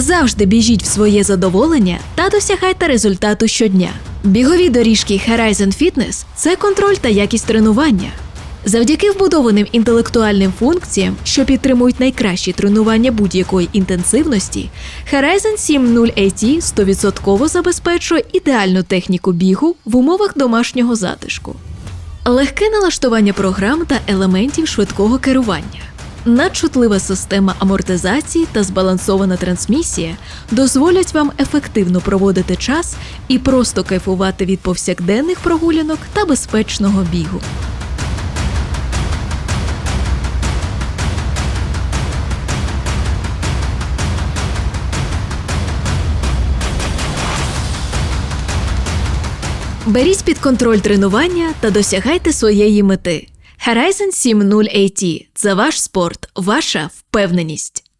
Завжди біжіть в своє задоволення та досягайте результату щодня. Бігові доріжки Horizon Fitness – це контроль та якість тренування. Завдяки вбудованим інтелектуальним функціям, що підтримують найкращі тренування будь-якої інтенсивності, Horizon 7.0 AT 100% забезпечує ідеальну техніку бігу в умовах домашнього затишку. Легке налаштування програм та елементів швидкого керування. Надчутлива система амортизації та збалансована трансмісія дозволять вам ефективно проводити час і просто кайфувати від повсякденних прогулянок та безпечного бігу. Беріть під контроль тренування та досягайте своєї мети. Horizon 7.0 AT – це ваш спорт, ваша впевненість.